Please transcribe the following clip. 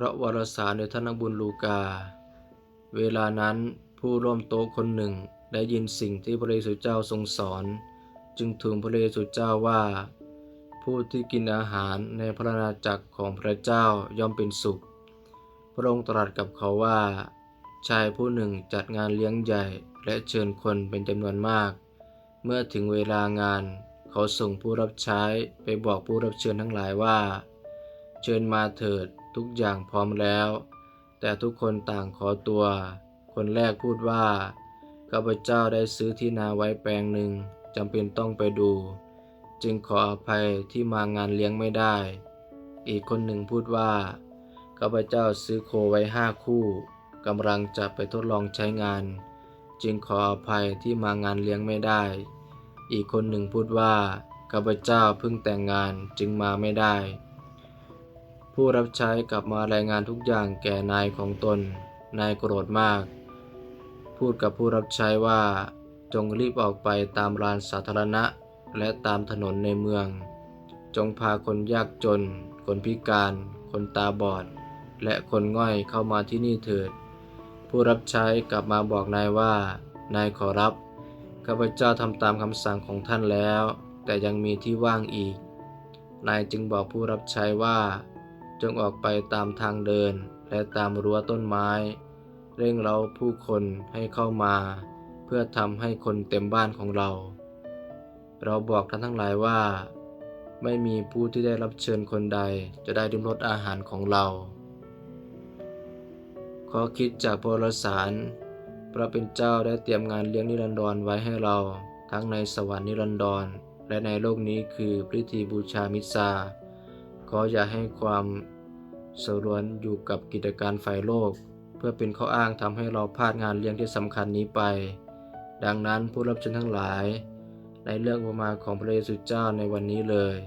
พระวรสารโดยท่านักบุญลูกา เวลานั้นผู้ร่วมโต๊ะคนหนึ่งได้ยินสิ่งที่พระเยซูเจ้าทรงสอน จึงทูลพระเยซูเจ้าว่า ผู้ที่กินอาหารในพระอาณาจักรของพระเจ้าย่อมเป็นสุข พระองค์ตรัสกับเขาว่า ชายผู้หนึ่งจัดงานเลี้ยงใหญ่และเชิญคนเป็นจำนวนมาก เมื่อถึงเวลางาน เขาส่งผู้รับใช้ไปบอกผู้รับเชิญทั้งหลายว่า เชิญมาเถิด ทุกอย่างพร้อมแล้ว แต่ทุกคนต่างขอตัว คนแรกพูดว่าข้าพเจ้าได้ซื้อที่นาไว้แปลงหนึ่งจำเป็นต้องไปดู จึงขออภัยที่มางานเลี้ยงไม่ได้ อีกคนหนึ่งพูดว่าข้าพเจ้าซื้อโคไว้ห้าคู่กำลังจะไปทดลองใช้งาน จึงขออภัยที่มางานเลี้ยงไม่ได้ อีกคนหนึ่งพูดว่าข้าพเจ้าเพิ่งแต่งงานจึงมาไม่ได้ ผู้รับใช้กลับมารายงานทุกอย่างแก่นายของตน นายโกรธมาก พูดกับผู้รับใช้ว่า จงรีบออกไปตามลานสาธารณะ และตามถนนในเมือง จงพาคนยากจน คนพิการ คนตาบอด และคนง่อยเข้ามาที่นี่เถิด ผู้รับใช้กลับมาบอกนายว่า นายขอรับข้าพเจ้าทำตามคำสั่งของท่านแล้ว แต่ยังมีที่ว่างอีก นายจึงบอกผู้รับใช้ว่า จงออกไปตามทางเดินและตามรั้วต้นไม้ เร่งเราผู้คนให้เข้ามา เพื่อทำให้คนเต็มบ้านของเรา เราบอกท่านทั้งหลายว่า ไม่มีผู้ที่ได้รับเชิญคนใดจะได้ดิมรสอาหารของเรา ขอคิดจากโพลสาร พระเป็นเจ้าได้เตรียมงานเลี้ยงนิรันดรไว้ให้เรา ทั้งในสวรรค์นิรันดรและในโลกนี้คือพิธีบูชามิสซา ขออย่าให้ความสรวนอยู่กับกิจการฝ่ายโลก เพื่อเป็นข้ออ้างทำให้เราพลาดงานเลี้ยงที่สำคัญนี้ไป ดังนั้นผู้รับชมทั้งหลาย ในเรื่องประมาของพระเยซูเจ้าในวันนี้เลย